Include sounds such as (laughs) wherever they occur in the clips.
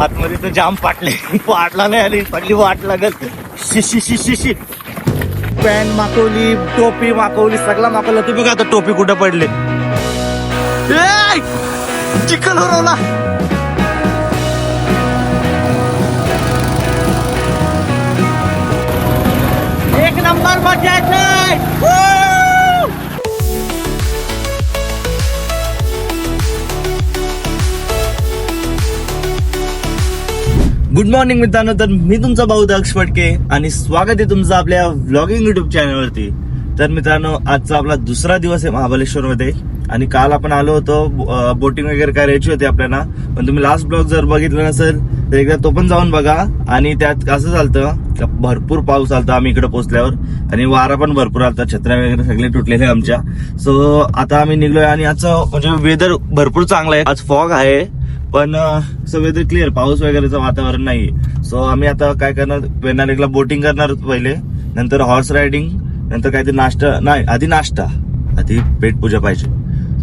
आतमध्ये तर जाम पाटले पाटला नाही आली पडली वाट लागत शिशी शिशी शि पॅन मागवली टोपी मागवली सगळा मागवला. ते बघा आता टोपी कुठं पडले. ए! चिखल उडवला एक नंबर मजा येते गुड मॉर्निंग मित्रांनो. तर मी तुमचा भाऊ दक्ष फटके आणि स्वागत आहे तुमचं आपल्या व्लॉगिंग युट्यूब चॅनलवरती तर मित्रांनो आजचा आपला दुसरा दिवस आहे महाबलेश्वर मध्ये आणि काल आपण आलो होतो बोटिंग वगैरे करायची होती आपल्याला. पण तुम्ही लास्ट ब्लॉग जर बघितलं नसेल तर एकदा तो पण जाऊन बघा. आणि त्यात असं चालतं भरपूर पाऊस आलता आम्ही इकडे पोहोचल्यावर. आणि वारा पण भरपूर आलता छत्र्या वगैरे सगळे तुटलेले आमच्या. सो आता आम्ही निघलोय आणि आजचं म्हणजे वेदर भरपूर चांगलं आहे. आज फॉग आहे. पण वेदर क्लिअर पाऊस वगैरेचं वातावरण नाही सो आम्ही आता काय करणार? वेनालेकला बोटिंग करणार पहिले. नंतर हॉर्स रायडिंग नंतर काहीतरी नाश्ता नाही आधी नाश्ता. आधी पेट पूजा पाहिजे.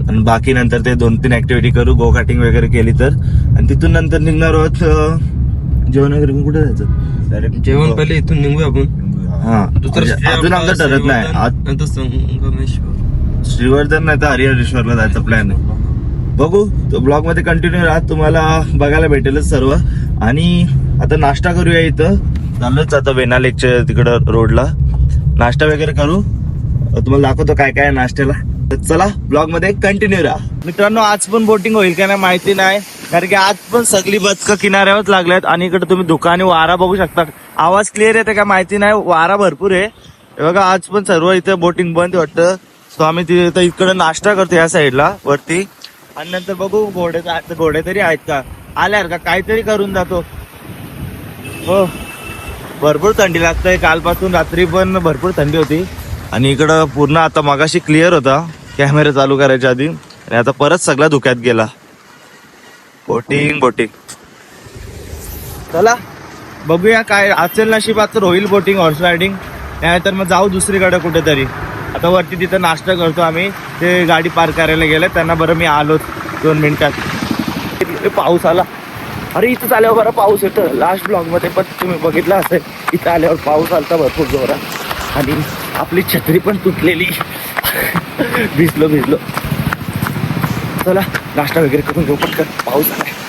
आणि बाकी नंतर ते दोन तीन ऍक्टिव्हिटी करू गो कार्टिंग वगैरे केली तर. आणि तिथून नंतर निघणार आहोत जेवण वगैरे कुठे जायचं? डायरेक्ट जेवण पहिले इथून निघू आपण. हा. म्हणजे अजून आमचं ठरत नाही. संगमेश्वर. श्रीवर्धन नाही तर हरिहरेश्वरला जायचा प्लॅन आहे. बघू. तो ब्लॉगमध्ये कंटिन्यू राहत तुम्हाला बघायला भेटेलच सर्व. आणि आता नाश्ता करूया इथं. चाललोच आता वेना लेकच्या तिकडं रोडला नाश्ता वगैरे करू. तुम्हाला दाखवतो काय काय नाश्त्याला. तर चला ब्लॉगमध्ये कंटिन्यू राहा. मित्रांनो आज पण बोटिंग होईल का नाही माहिती नाही. कारण की आज पण सगळी बचक किनाऱ्यावर लागल्यात. आणि इकडे तुम्ही दुकाने वारा बघू शकता. आवाज क्लिअर येते का माहिती नाही. वारा भरपूर आहे. बघा आज पण सर्व इथं बोटिंग बंद वाटतं. सो आम्ही तिथे इकडे नाश्ता करतो या साईडला वरती. आणि नंतर बघू घोडे घोडे तरी आहेत का? आल्यावर का? काहीतरी करून जातो. हो. भरपूर थंडी लागतंय. कालपासून रात्री पण भरपूर थंडी होती. आणि इकडं पूर्ण आता मगाशी क्लिअर होता. कॅमेरा चालू करायच्या आधी. आणि आता परत सगळा धुक्यात गेला. Boating boating. चला. बघूया काय असेल नशिबात तर होईल बोटिंग हॉर्स रायडिंग नाहीतर मग जाऊ दुसरीकडे कुठेतरी. आता वरती तिथं नाश्ता करतो आम्ही. ते गाडी पार्क करायला गेले त्यांना बरं मी आलो दोन मिनिटात. पाऊस आला. अरे इथं आल्यावर बरं पाऊस येतं. लास्ट ब्लॉगमध्ये पण तुम्ही बघितलं असेल इथं आल्यावर पाऊस आलता भरपूर जोरात. आणि आपली छत्री पण तुटलेली. भिजलो भिजलो. चला नाश्ता वगैरे करून घेऊ पटकन. पाऊस आलाय.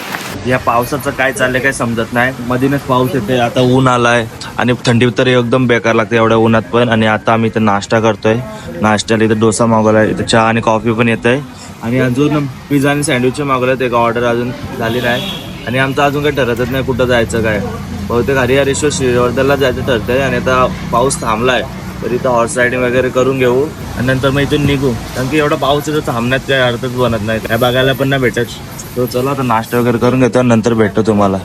या पावसाचं काय चाललंय काय समजत नाही. मधीनच पाऊस येते आता ऊन आलाय. आणि थंडी तर एकदम बेकार लागते एवढ्या उन्हात पण. आणि आता आम्ही इथं नाश्ता करतोय. नाश्त्याला इथं डोसा मागवलाय इथं चहा आणि कॉफी पण येत आहे आणि अजून पिझ्झा आणि सँडविच मागवल्यात एक ऑर्डर अजून झाली नाही आणि आमचं अजून काही ठरतच नाही कुठं जायचं काय. बहुतेक हरिहरेश्वर श्रीवर्धनला जायचं ठरतंय. आणि आता पाऊस थांबलाय. तर इथं हॉर्स रायडिंग वगैरे करून घेऊ. आणि नंतर मग इथून निघू. कारण की एवढा पाऊस येतो थांबण्यात काही अर्थच बनत नाही. काय बघायला पण नाही भेटत. तो चला आता नाश्ता वगैरे करून घेतो आणि नंतर भेटतो तुम्हाला.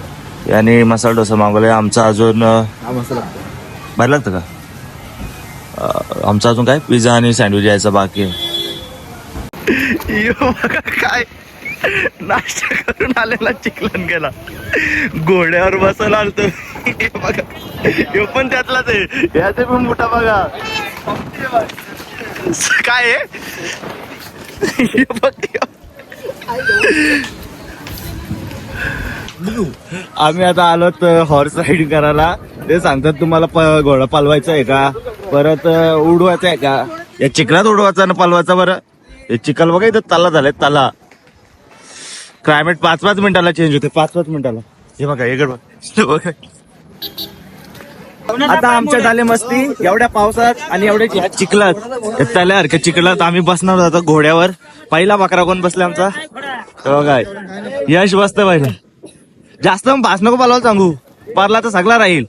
आणि मसाला डोसा मागवलाय. आमचा अजून बाहेर लागतं का? आमचा अजून काय? पिझ्झा आणि सँडविच यायचा बाकी आहे. काय? नाश्ता करून आलेला चिकलन गेला. घोड्यावर बसायला आलतो. बघा. हे पण त्यातलाच आहे. याचे पण मोठा बघा. काय आहे. आम्ही आता आलो हॉर्स राईडिंग करायला. ते सांगतात तुम्हाला घोडा पालवायचा आहे का? परत उडवायचा आहे का? या चिखलात उडवायचा ना पालवायचा बरं. हे चिखल बघा इथं तला झालाय तला. क्लायमेट पाच पाच मिनिटाला चेंज होते पाच पाच मिनिटाला. हे बघा हे बघ हे बघा. आता आमच्या झाले मस्ती एवढ्या पावसात आणि एवढ्या चिखलात या तल्यासारख्या चिखलात आम्ही बसणार होतो घोड्यावर. पहिला बकरा कोण बसला आमचा? तो काय यश बसतं पाहिजे जास्त मग भास नको पालवायला सांगू. पारला तर सगळा राहील.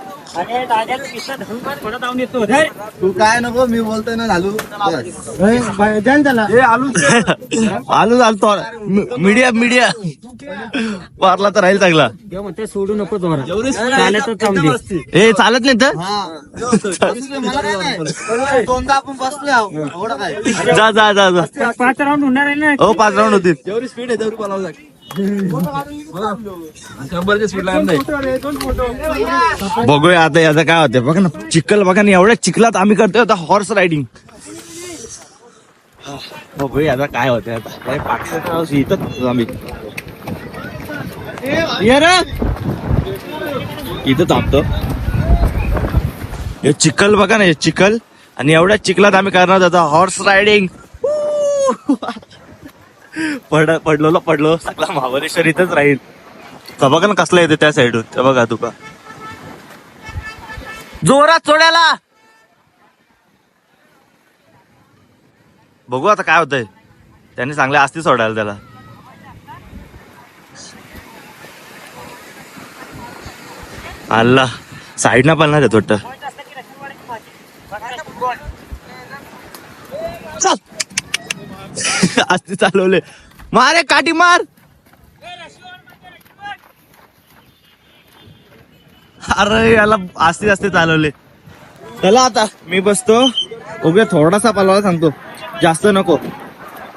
(laughs) तू काय नको मी बोलतोय ना झालू. आलो. चालतो मीडिया मीडिया. पारला तर राहील चांगला. ते सोडू नको थांबली ए चालत नाही तर मला काय नाही दोनदा आपण बसलो आहो. एवढं काय? जा जा जा जा. पाच राऊंड होणार आहे ना? हो पाच राऊंड होतील. जेवढी स्पीड आहे तेवढी बोलावं लागेल बघूया आता याचं काय होतं बघा ना चिखल बघा ना एवढ्या चिखलात आम्ही करतोय आता हॉर्स रायडिंग बघूया आता काय होतंय आता. काय इथं आम्ही. इथं थांबतो. हे चिखल बघा ना हे चिखल. आणि एवढ्या चिखलात आम्ही करणार होता हॉर्स रायडिंग पड पडलो पडलो. सगळा महाबळेश्वर इथंच राहील. तर बघा ना कसला येते त्या साईडून ते बघा तुका जोरात सोडायला. बघू आता काय होतंय. त्यांनी चांगले असते सोडायला त्याला. आल्ला साईडनं पळणार आहे वाटतं चल. असते चालवले. मारे काठी मार. अरे याला आस्ते आस्ते चालवले. चला आता मी बसतो. उगे थोडासा पलवाला सांगतो. जास्त नको.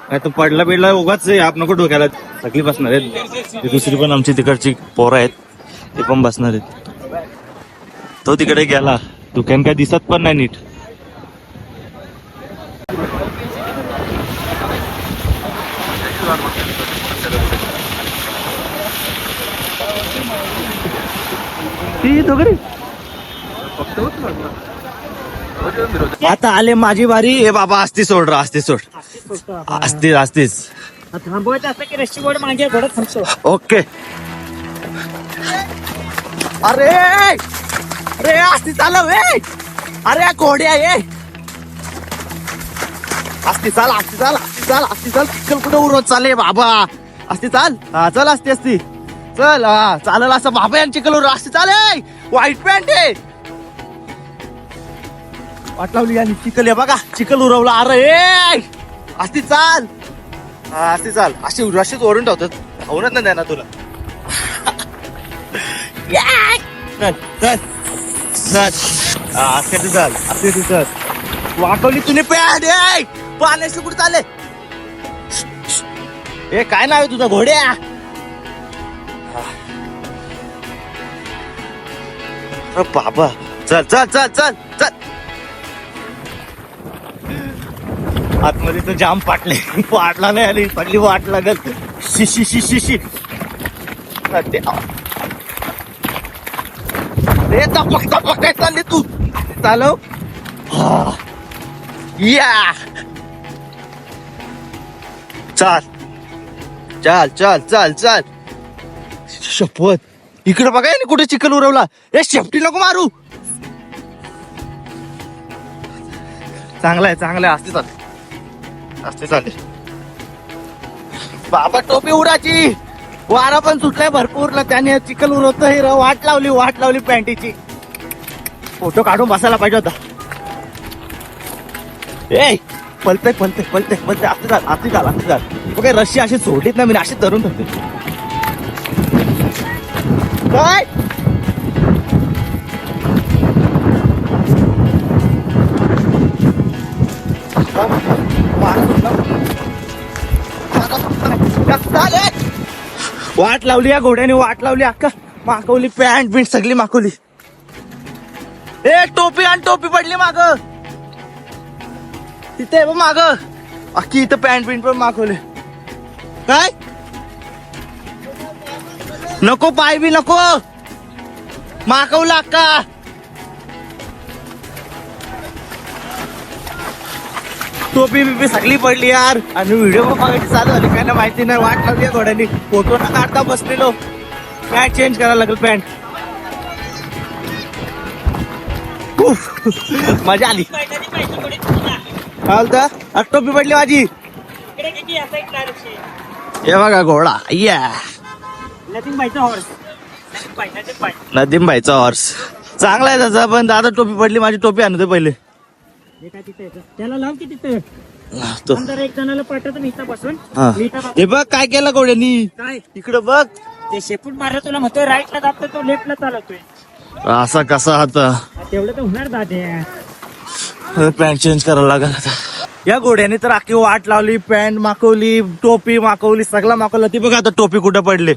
नाही तर पडला बिडला उगाच आप नको डोक्याला. सगळी बसणार आहेत. दुसरी पण आमची तिकडची पोरं आहेत. ते पण बसणार आहेत. तो तिकडे गेला. दुकान काय दिसत पण नाही नीट. ती दोघरी आता आले माझी बारी ए बाबा असती सोड रा असती सोड. असतीच असतीच थांबवायचं असं की बोर्ड मागे घोडत थांबतो. ओके. अरे अरे असती चालव ए. अरे कोड्या ये असती चाल असती चाल असती चाल असती चाल. चिखल कुठं उरवत चालले बाबा? असती चाल? हा चल असती असती चल हा चालेल असं बाबा यांची चिखल उरव असती चाले व्हाईट पॅन्ट आहे. वाट लावली आणि चिखल आहे बघा चिखल उरवला. अरे ए असती चाल. हा असती चाल. अशी अशीच ओरून ठेवतात. खाऊनच नाही देणार तुला. (laughs) याय! चल चल चल. हा, असं कधी चाल चल. वाटवली तुने पॅड ए पाण्याशी कुठे चालले? ए काय नाव आहे तुझं? घोड्या? बाबा. चल चल चल चल चल. आतमध्ये तर जाम पाटले. वाटला नाही आली पडली वाट लागल. शिशी शिशी शि ते ए, टपक टपक काय चालले तू. चालव. हा. या. चाल. चाल चाल चाल चाल. शपथ. इकडे बघा ना कुठे चिखल उरवला ए शेपटी नको मारू. चांगला आहे चांगला आहे. असते चाल असते चालते बाबा टोपी उडाची वारा पण सुटलाय भरपूर त्याने चिखल उरवत हे र- वाट लावली वाट लावली पॅन्टीची. फोटो काढून बसायला पाहिजे होता. ए पलते पलते पलते पलते. असते चाल असते चाल असते चाल बघा रशी अशी सोडलीत ना मी अशी तरुण ठेवते काय वाट लावली या घोड्याने वाट लावली अक्का. माकवली पॅन्ट बिंट सगळी माकवली ए टोपी आणि टोपी पडली माग. तिथे माग. अख्खी इथं पॅन्ट बिंट पण मागवले. काय? नको पाय बी नको. माकवला अक्का टोपी बिपी सगळी पडली यार. आणि व्हिडिओ पण बघायची चालू झाली. काय ना माहिती नाही वाट लावली आहे घोड्यानी. फोटो ना काढता बसलेलो. पॅन्ट चेंज करायला लागेल पॅन्ट मजा आली. काय बोलता आज टोपी पडली माझी. हे बघा घोडा. या नदीम भाईचा हॉर्स चांगला आहे त्याचा पण दादा टोपी पडली माझी टोपी आणते पहिले. त्याला लाव की तिथे. तो नंतर एक जणाला पाठवतो मी इथं बसून. हा. मी इथं बस- हे बघ काय केलं घोड्यानी काय? इकडं बघ. ते शेपूट मारलं तुला म्हणतोय राईटला जातो तो लेफ्टला चालवतोय. असा कसा होता तेवढं तर होणार दाद्या पॅन्ट चेंज करायला लागेल आता. या घोड्याने तर अख्खी वाट लावली पॅन्ट माकवली टोपी माकवली सगळं माकवलं ती बघा आता टोपी कुठं पडले.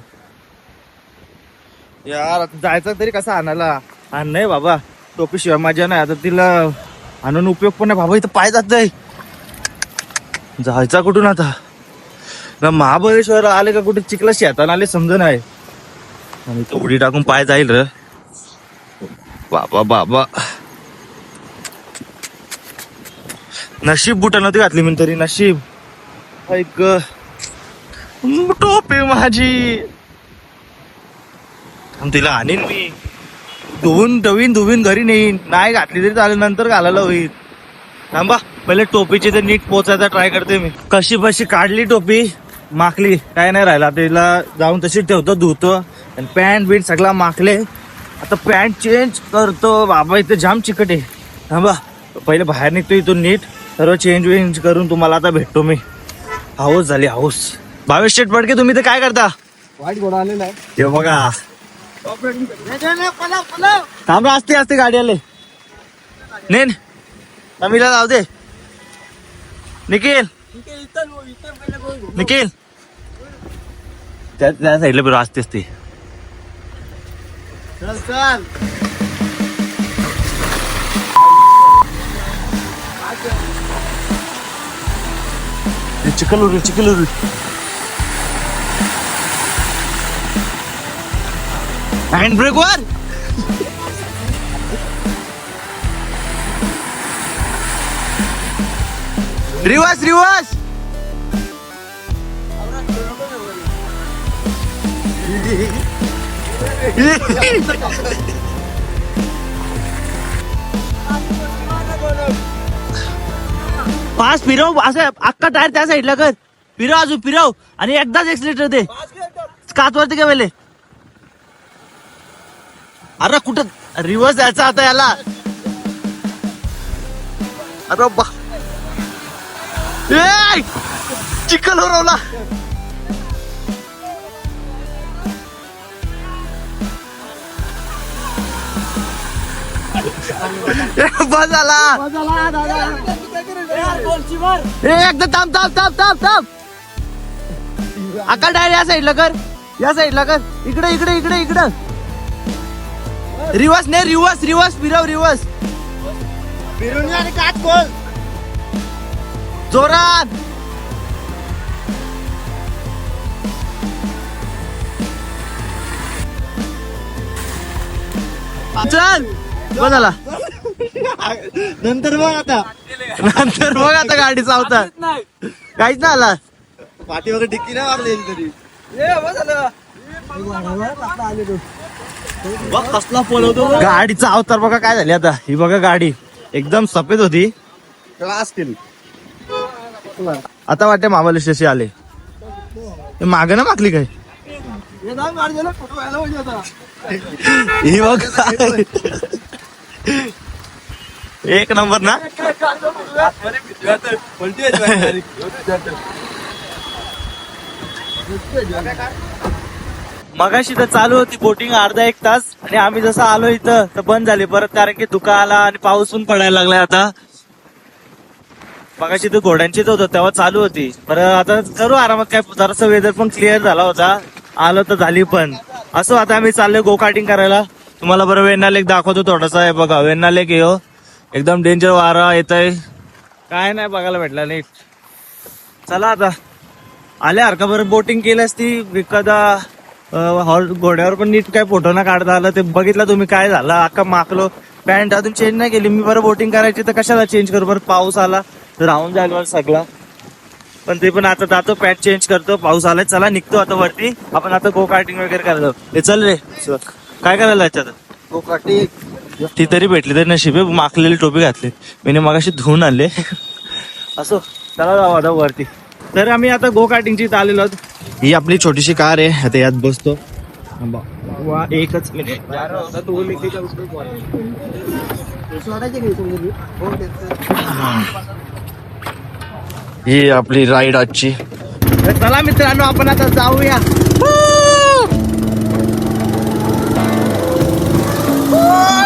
यार आता जायचं तरी कसं आणायला? आण नाही बाबा टोपी शिवाय माझ्या नाही आता तिला आणून उपयोग पण नाही. बाबा इथं पाय जात नाही जायचा कुठून आता? ना महाबळेश्वर आले का कुठे? चिखला शेताला आले समज नाही. आणि तो उडी टाकून पाय जाईल र. बाबा बाबा. नशीब बुटा नव्हती घातली मी तरी नशीब. ऐक टोपी माझी. थांब तिला आणीन मी. धुवून धुवीन धुवीन घरी नेईन. नाही घातली तरी चालेल नंतर घालायला होईल. थांबा पहिले टोपीची तर नीट पोचायचा ट्राय करते मी. कशी बशी काढली टोपी? माकली काय नाही राहिला. तिला जाऊन तशी ठेवतो धुतो. आणि पॅन्ट बिंट सगळा माकले आता पॅन्ट चेंज करतो. बाबा इथे जाम चिकट आहे. थांबा पहिले बाहेर निघतो इथून नीट. सर्व चेंज वेंज करून तुम्हाला आता भेटतो मी. हाऊस झाली हाऊस भावेश शेट पडके तुम्ही ते काय करता? वाईट घोडा आलेला आहे. हे बघा. थांबा असते असते गाडी आले. नेन. तमीला जाऊ दे. निखिल. निखिल. त्या त्या साईडला बरोबर असते असते चिकलुरी चिकलुरी हँड ब्रेक वर रिवर्स रिवर्स पाच फिरव असं अख्खा टायर त्या साईडला कर. फिरव अजून फिरव. आणि एकदाच एक्सिलेटर दे. काचवरती काय अरे कुठं रिव्हर्स यायचा आता याला? अरे बा. चिखल उरवला ए, बस झाला. एकदा थांब थांब थांब थांब थांब. अक्का डायरेक्ट या साईडला कर. या साईडला कर. इकडे इकडे इकडे इकडं. रिवर्स नाही रिवर्स रिवर्स फिरव रिवर्स फिरून आणि काच खोल जोरात चल झाला नंतर बघ आता नंतर बघ आता गाडी चावतात काहीच नाही आला पाठीवर डिक्की नाही मारली तरी कसला पळवतो गाडीचा अवतार बघा काय झाली आता. ही बघा गाडी. एकदम सफेद होती. क्लास केली आता वाटते महाबळेश्वरशी आले. माग ना मागली काय? (laughs) ही बघ. एक नंबर ना? (laughs) (laughs) मगाशी तर चालू होती बोटिंग अर्धा एक तास आणि आम्ही जसं आलो इथं तर बंद झाली परत कारण की धुका आला आणि पाऊस पण पडायला लागलाय आता. मगाशी तर घोड्यांचीच होतं तेव्हा चालू होती. पर आता करू आरामात काय जरासं वेदर पण क्लिअर झाला होता. आलो तर झाली पण. असं आता आम्ही चाललोय गो कार्टिंग करायला. तुम्हाला बरं वेण्णा लेक दाखवतो थोडासा. हे बघा वेण्णा लेक येऊ एकदम डेंजर वारा येत आहे काय नाही बघायला भेटला नीट. चला आता. आल्या का बरं बोटिंग केली असती एखादा हॉर- घोड्यावर पण नीट काय फोटो ना काढता आलं. ते बघितलं तुम्ही काय झालं. अख्खा माकलो. पॅन्ट अजून चेंज नाही केली. मी बरं बोटिंग करायची तर कशाला चेंज करू? बरं पाऊस आला. राहून जाईल बरं सगळा. पण ते पण आता जातो पॅन्ट चेंज करतो. पाऊस आलाय. चला निघतो आता वरती. आपण आता गो कार्टिंग वगैरे करतो हे चल रे. काय करायला याच्यात तो काठी ती तरी भेटली तरी नशिबे माकलेली टोपी घातली. मी मगाशी धुवून आणले. असो चला जाऊ आता वरती. तर आम्ही आता गो कार्टिंगची इथं आलेलो आहोत. ही आपली छोटीशी कार आहे. आता यात बसतो. वा एकच मिनिट. ही आपली राईड आजची. चला मित्रांनो आपण आता जाऊया. अरे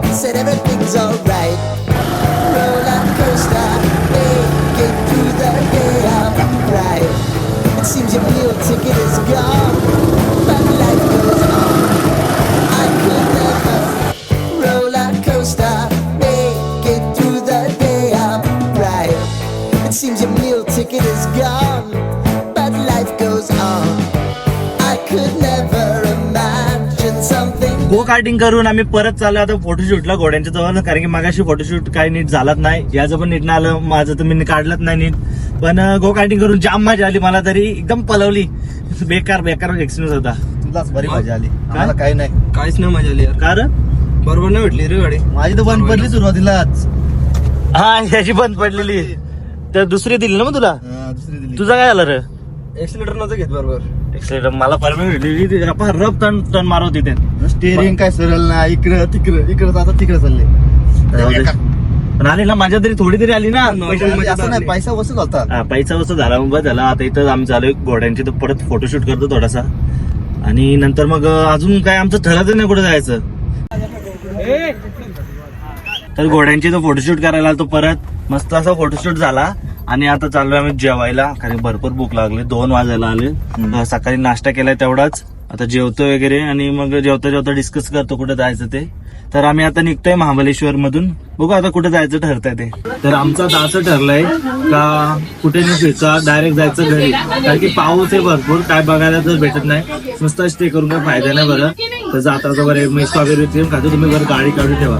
said everything's alright. कार्टिंग करून आम्ही परत चाललो आता फोटोशूटला घोड्यांच्या जवळ कारण की मागाशी फोटोशूट काही नीट झालाच नाही. याचं पण नीट नाही आलं माझं तर मी काढलंच नाही नीट. पण गो कार्टिंग करून जाम मजा आली मला तरी. एकदम पलवली. बेकार बेकार एक्सपिरियन्स होता. तुलाच बरी मजा आली. आम्हाला काही नाही. काहीच नाही मजा आली यार. कारण बरोबर नाही भेटली रे गाडी. माझी तर बंद पडली सुरुवातीलाच. हा याची बंद पडलेली. तर दुसरी दिली ना मग तुला? हा, दुसरी दिली. तुझा काय आलं रे? एक्सिलेटर नव्हतं घेत बरोबर. एक्सिलेटर मला परमिट भेटली रब टर्न टर्न मारत तिथे स्टेरिंग काय सरळ ना इकडं तिकडं इकडं आता तिकडे चालले. पण आली ना माझ्या तरी थोडी तरी आली ना. मजा असं नाही पैसा वसूल होता. हा, पैसा वस्तू झाला मग बस झाला. आता इथं आम्ही चालू घोड्यांची तर परत फोटोशूट करतो थोडासा. आणि नंतर मग अजून काय आमचं ठरत नाही कुठे जायचं. तर घोड्यांची तो फोटोशूट करायला आलतो परत. मस्त असा फोटोशूट झाला. आणि आता चाललोय आम्ही जेवायला कारण भरपूर भूक लागली दोन वाजायला आले. सकाळी नाश्ता केलाय तेवढाच. आता जेवतो वगैरे आणि मग जेवता जेवता डिस्कस करतो कुठे जायचं ते. तर आम्ही आता निघतोय महाबलेश्वर मधून बघू आता कुठे जायचं ठरतंय ते. तर आमचं आता असं ठरलंय का कुठे न फिरता डायरेक्ट जायचं घरी. कारण की पाऊस आहे भरपूर काय बघायला तर भेटत नाही. नुसतं स्टे करून काय फायदा नाही बरं. तर जाता वगैरे मेस वगैरे ते खातो तुम्ही बरं गाडी काढून ठेवा.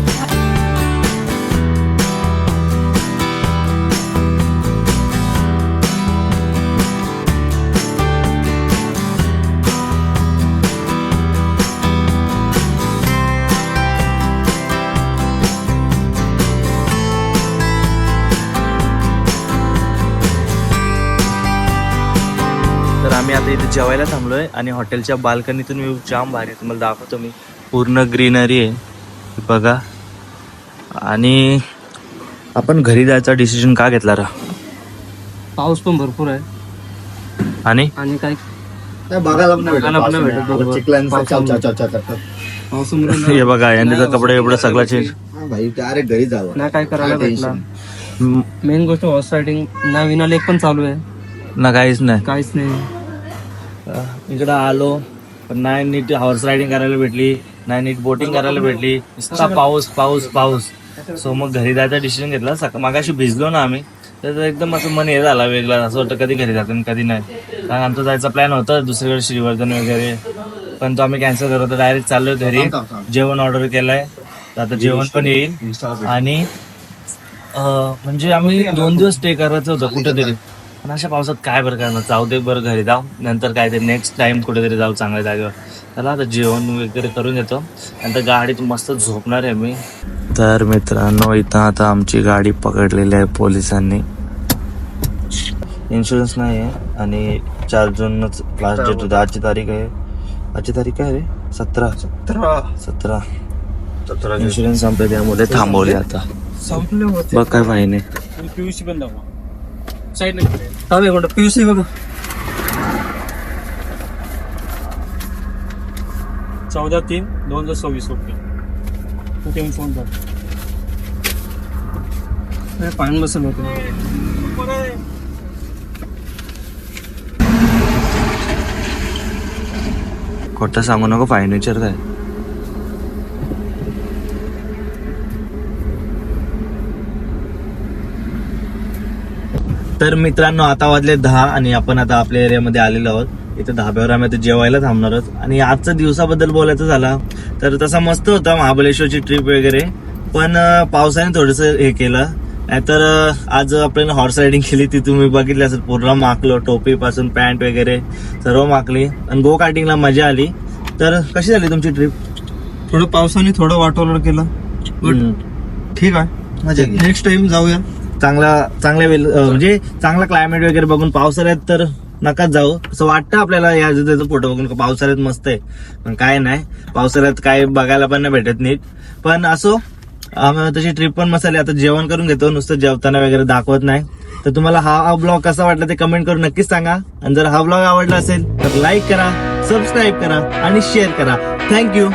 जेवायला थांबलोय आणि हॉटेलच्या बाल्कनीतून व्ह्यू जाम भारी आहे. तुम्हाला दाखवतो मी. पूर्ण ग्रीनरी आहे. बघा. आणि आपण घरी जायचा डिसिजन का घेतला रा? पाऊस पण भरपूर आहे. आणि? आणि काय? नाही नाही नाही (laughs) हे बघा यांनी तर कपडे एवढं सगळं चेंज हा भाई डायरेक्ट घरी जावं. नाही काय करायला भेटला. मेन गोष्ट हॉर्स रायडिंग ना विना लेक पण चालू आहे. ना काहीच नाही. काहीच नाही. इकडं आलो पण नाही नीट हॉर्स रायडिंग करायला भेटली नाही नीट बोटिंग करायला भेटली. नुसता पाऊस पाऊस पाऊस. सो मग घरी जायचा डिसिजन घेतला. सक मागाशी भिजलो ना आम्ही. तर ते एकदम असं मन हे झाला वेगळा. असं वाटतं कधी घरी जातो आणि कधी नाही. कारण आमचा जायचा प्लॅन होता दुसरीकडे श्रीवर्धन वगैरे. पण तो आम्ही कॅन्सल करत होतो. डायरेक्ट चाललोय घरी. जेवण ऑर्डर केलंय. तर आता जेवण पण येईल. आणि म्हणजे आम्ही दोन दिवस स्टे करायचं होतं कुठेतरी. पण अशा पावसात काय बरं करणार? जाऊ दे बरं घरी जाऊ. नंतर काय ते नेक्स्ट टाइम कुठेतरी जाऊ चांगल्या जागेवर. त्याला आता जेवण वगैरे करून येतो. नंतर गाडीत मस्त झोपणार आहे मी. तर मित्रांनो इथं आता आमची गाडी पकडलेली आहे पोलिसांनी. इन्शुरन्स नाही आहे आणि चार जूनच लास्ट डेट होती. आजची तारीख आहे. आजची तारीख काय रे? सतरा. सतरा. इन्शुरन्स संपले त्यामुळे थांबवले आता. बघ काय आहे पीयूसी पण दाखवा हा एक मिनिट पीयूसी बघा चौदा तीन दोन हजार सव्वीस ओके. तू ते फोन कर फाईन बसेल होते खोटं सांगू नको फाईन विचार काय तर मित्रांनो आता वाजले दहा आणि आपण आता आपल्या एरियामध्ये आलेलो आहोत. इथे धाब्यावर आम्ही आता जेवायला थांबणार आहोत आणि आजच्या दिवसाबद्दल बोलायचं झाला तर तसा मस्त होता महाबळेश्वरची ट्रिप वगैरे. पण पावसाने थोडस हे केलं. नाहीतर आज आपण हॉर्स रायडिंग केली ती तुम्ही बघितली असेल पूर्ण माकलो टोपी पासून पॅन्ट वगैरे सर्व माकली. आणि गो कार्टिंगला मजा आली. तर कशी झाली तुमची ट्रिप थोडं पावसाने थोडं वाटोलर केलं. ठीक आहे. मजा नेक्स्ट टाइम जाऊया. चांगला चांगल्या वेल म्हणजे चांगला क्लायमेट वगैरे बघून पावसाळ्यात तर नकाच जाऊ. असं वाटतं आपल्याला या त्याचा फोटो बघून का पावसाळ्यात मस्त आहे. पण काय नाही. पावसाळ्यात काय बघायला पण नाही भेटत नीट. पण असो आम्ही तशी ट्रिप पण मसाली आता जेवण करून घेतो. नुसतं जेवताना वगैरे दाखवत नाही. तर तुम्हाला हा ब्लॉग कसा वाटला ते कमेंट करून नक्कीच सांगा. आणि जर हा ब्लॉग आवडला असेल तर लाईक करा सबस्क्राईब करा आणि शेअर करा. थँक्यू